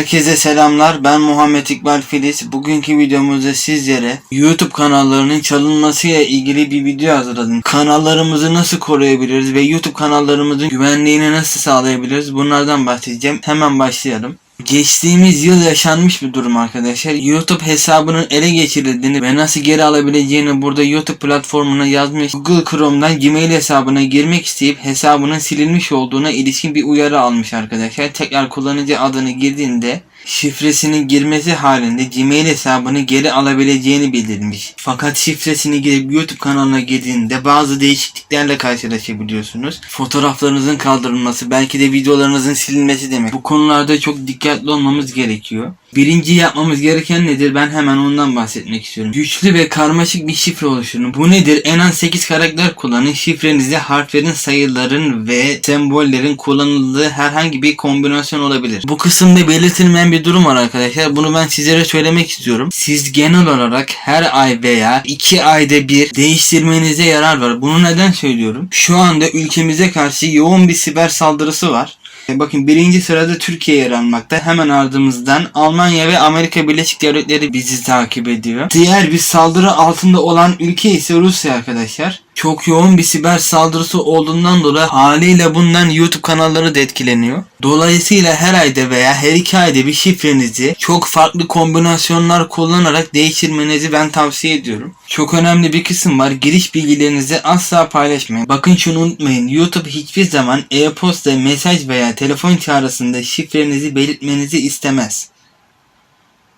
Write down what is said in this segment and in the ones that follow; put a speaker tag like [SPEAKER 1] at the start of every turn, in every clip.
[SPEAKER 1] Herkese selamlar. Ben Muhammed İkbal Filiz. Bugünkü videomuzda sizlere YouTube kanallarının çalınmasıyla ilgili bir video hazırladım. Kanallarımızı nasıl koruyabiliriz ve YouTube kanallarımızın güvenliğini nasıl sağlayabiliriz? Bunlardan bahsedeceğim. Hemen başlayalım. Geçtiğimiz yıl yaşanmış bir durum arkadaşlar. YouTube hesabının ele geçirildiğini ve nasıl geri alabileceğini burada YouTube platformuna yazmış. Google Chrome'dan Gmail hesabına girmek isteyip hesabının silinmiş olduğuna ilişkin bir uyarı almış arkadaşlar. Tekrar kullanıcı adını girdiğinde şifresini girmesi halinde Gmail hesabını geri alabileceğini bildirmiş. Fakat şifresini girip YouTube kanalına girdiğinde bazı değişikliklerle karşılaşabiliyorsunuz. Fotoğraflarınızın kaldırılması, belki de videolarınızın silinmesi demek. Bu konularda çok dikkatli olmamız gerekiyor. Birinci yapmamız gereken nedir? Ben hemen ondan bahsetmek istiyorum. Güçlü ve karmaşık bir şifre oluşturun. Bu nedir? En az 8 karakter kullanın. Şifrenizde harflerin, sayıların ve sembollerin kullanıldığı herhangi bir kombinasyon olabilir. Bu kısımda belirtilmeyen bir durum var arkadaşlar. Bunu ben sizlere söylemek istiyorum. Siz genel olarak her ay veya 2 ayda bir değiştirmenize yarar var. Bunu neden söylüyorum? Şu anda ülkemize karşı yoğun bir siber saldırısı var. Bakın birinci sırada Türkiye yer almakta. Hemen ardımızdan Almanya ve Amerika Birleşik Devletleri bizi takip ediyor. Diğer bir saldırı altında olan ülke ise Rusya arkadaşlar. Çok yoğun bir siber saldırısı olduğundan dolayı haliyle bundan YouTube kanalları da etkileniyor. Dolayısıyla her ayda veya her iki ayda bir şifrenizi çok farklı kombinasyonlar kullanarak değiştirmenizi ben tavsiye ediyorum. Çok önemli bir kısım var. Giriş bilgilerinizi asla paylaşmayın. Bakın şunu unutmayın. YouTube hiçbir zaman e-posta, mesaj veya telefon çağrısında şifrenizi belirtmenizi istemez.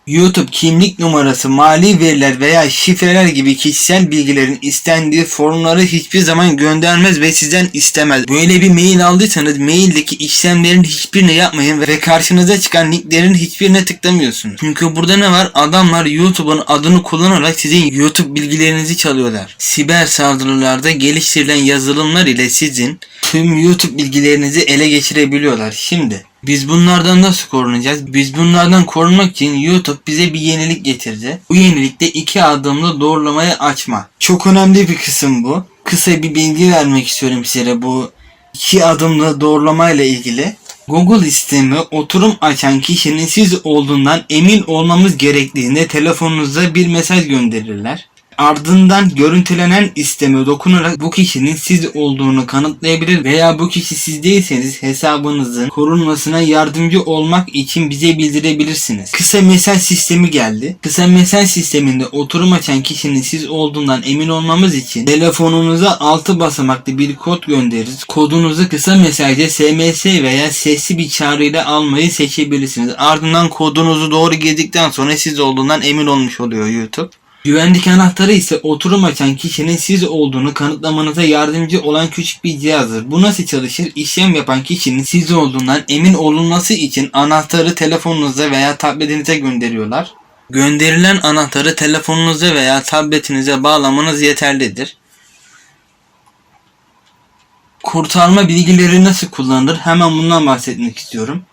[SPEAKER 1] YouTube kimlik numarası, mali veriler veya şifreler gibi kişisel bilgilerin istendiği formları hiçbir zaman göndermez ve sizden istemez. Böyle bir mail aldıysanız maildeki işlemlerin hiçbirini yapmayın ve karşınıza çıkan linklerin hiçbirine tıklamıyorsunuz. Çünkü burada ne var? Adamlar YouTube'un adını kullanarak sizin YouTube bilgilerinizi çalıyorlar. Siber saldırılarda geliştirilen yazılımlar ile sizin tüm YouTube bilgilerinizi ele geçirebiliyorlar. Şimdi biz bunlardan nasıl korunacağız? Biz bunlardan korunmak için YouTube bize bir yenilik getirdi. Bu yenilikte iki adımlı doğrulamayı açma. Çok önemli bir kısım bu. Kısa bir bilgi vermek istiyorum size bu iki adımlı doğrulama ile ilgili. Google sistemi oturum açan kişinin siz olduğundan emin olmamız gerektiğinde telefonunuza bir mesaj gönderirler. Ardından görüntülenen isteme dokunarak bu kişinin siz olduğunu kanıtlayabilir veya bu kişi siz değilseniz hesabınızın korunmasına yardımcı olmak için bize bildirebilirsiniz. Kısa mesaj sistemi geldi. Kısa mesaj sisteminde oturum açan kişinin siz olduğundan emin olmamız için telefonunuza 6 basamaklı bir kod göndeririz. Kodunuzu kısa mesajda SMS veya sesli bir çağrıyla almayı seçebilirsiniz. Ardından kodunuzu doğru girdikten sonra siz olduğundan emin olmuş oluyor YouTube. Güvenlik anahtarı ise oturum açan kişinin siz olduğunu kanıtlamanıza yardımcı olan küçük bir cihazdır. Bu nasıl çalışır? İşlem yapan kişinin siz olduğundan emin olunması için anahtarı telefonunuza veya tabletinize gönderiyorlar. Gönderilen anahtarı telefonunuza veya tabletinize bağlamanız yeterlidir. Kurtarma bilgileri nasıl kullanılır? Hemen bundan bahsetmek istiyorum.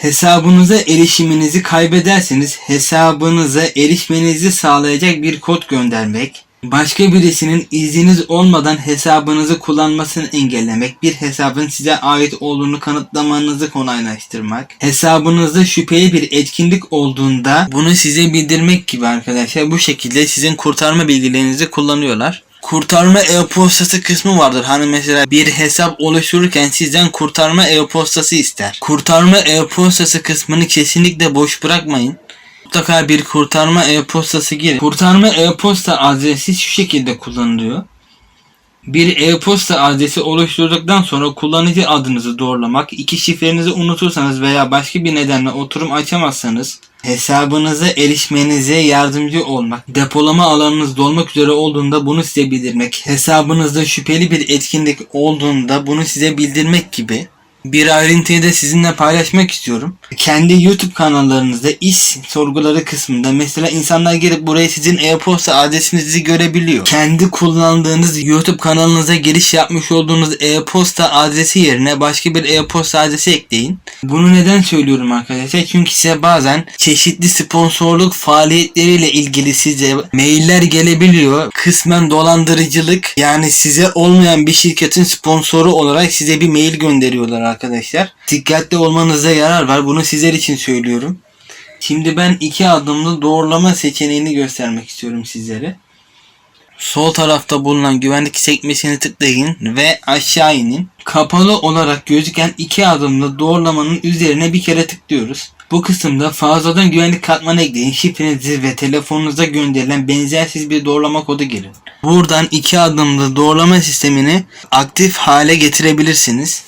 [SPEAKER 1] Hesabınıza erişiminizi kaybederseniz hesabınıza erişmenizi sağlayacak bir kod göndermek, başka birisinin izniniz olmadan hesabınızı kullanmasını engellemek, bir hesabın size ait olduğunu kanıtlamanızı kolaylaştırmak, hesabınızda şüpheli bir etkinlik olduğunda bunu size bildirmek gibi arkadaşlar. Bu şekilde sizin kurtarma bilgilerinizi kullanıyorlar kurtarma e-postası kısmı vardır. Hani mesela bir hesap oluştururken sizden kurtarma e-postası ister. Kurtarma e-postası kısmını kesinlikle boş bırakmayın. Mutlaka bir kurtarma e-postası girin. Kurtarma e-posta adresi şu şekilde kullanılıyor. Bir e-posta adresi oluşturduktan sonra kullanıcı adınızı doğrulamak, iki şifrenizi unutursanız veya başka bir nedenle oturum açamazsanız hesabınıza erişmenize yardımcı olmak, depolama alanınız dolmak üzere olduğunda bunu size bildirmek, hesabınızda şüpheli bir etkinlik olduğunda bunu size bildirmek gibi bir ayrıntıyı da sizinle paylaşmak istiyorum. Kendi YouTube kanallarınızda iş sorguları kısmında mesela insanlar gelip buraya sizin e-posta adresinizi görebiliyor. Kendi kullandığınız YouTube kanalınıza giriş yapmış olduğunuz e-posta adresi yerine başka bir e-posta adresi ekleyin. Bunu neden söylüyorum arkadaşlar? Çünkü size bazen çeşitli sponsorluk faaliyetleriyle ilgili size mailler gelebiliyor. Kısmen dolandırıcılık yani size olmayan bir şirketin sponsoru olarak size bir mail gönderiyorlar arkadaşlar. Dikkatli olmanıza yarar var. Bunu sizler için söylüyorum. Şimdi ben iki adımlı doğrulama seçeneğini göstermek istiyorum sizlere. Sol tarafta bulunan güvenlik sekmesini tıklayın ve aşağı inin. Kapalı olarak gözüken iki adımlı doğrulamanın üzerine bir kere tıklıyoruz. Bu kısımda fazladan güvenlik katmanı ekleyin. Şifrenizi ve telefonunuza gönderilen benzersiz bir doğrulama kodu girin. Buradan iki adımlı doğrulama sistemini aktif hale getirebilirsiniz.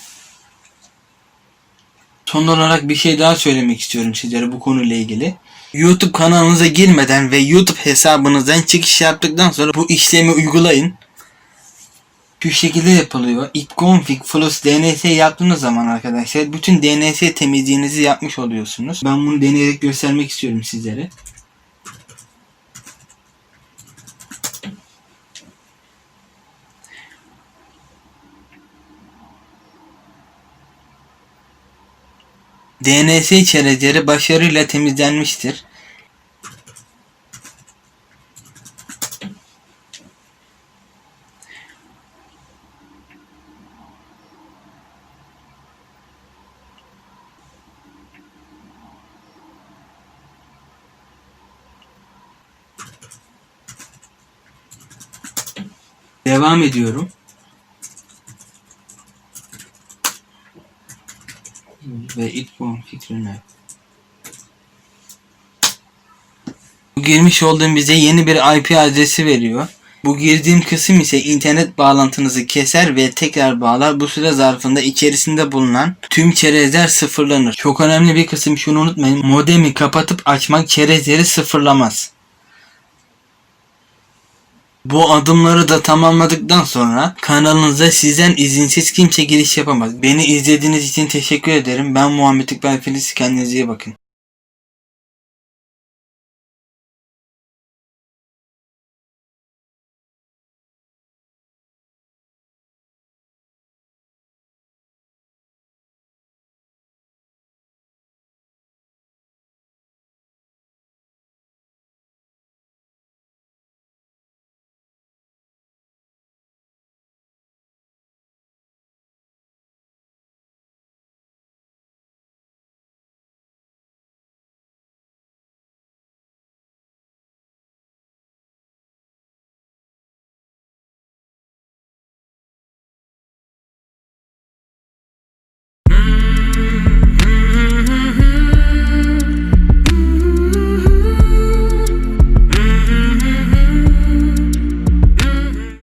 [SPEAKER 1] Son olarak bir şey daha söylemek istiyorum sizlere bu konuyla ilgili. YouTube kanalınıza girmeden ve YouTube hesabınızdan çıkış yaptıktan sonra bu işlemi uygulayın. Şu şekilde yapılıyor. ipconfig plus dns yaptığınız zaman arkadaşlar bütün dns temizliğinizi yapmış oluyorsunuz. Ben bunu deneyerek göstermek istiyorum sizlere. DNS içerikleri başarıyla temizlenmiştir. Devam ediyorum. Ve ilk bu fikrine. Girmiş olduğum bize yeni bir IP adresi veriyor. Bu girdiğim kısım ise internet bağlantınızı keser ve tekrar bağlar. Bu süre zarfında içerisinde bulunan tüm çerezler sıfırlanır. Çok önemli bir kısım şunu unutmayın. Modemi kapatıp açmak çerezleri sıfırlamaz. Bu adımları da tamamladıktan sonra kanalınıza sizden izinsiz kimse giriş yapamaz. Beni izlediğiniz için teşekkür ederim. Ben Muhammed İkbal Filiz. Kendinize iyi bakın.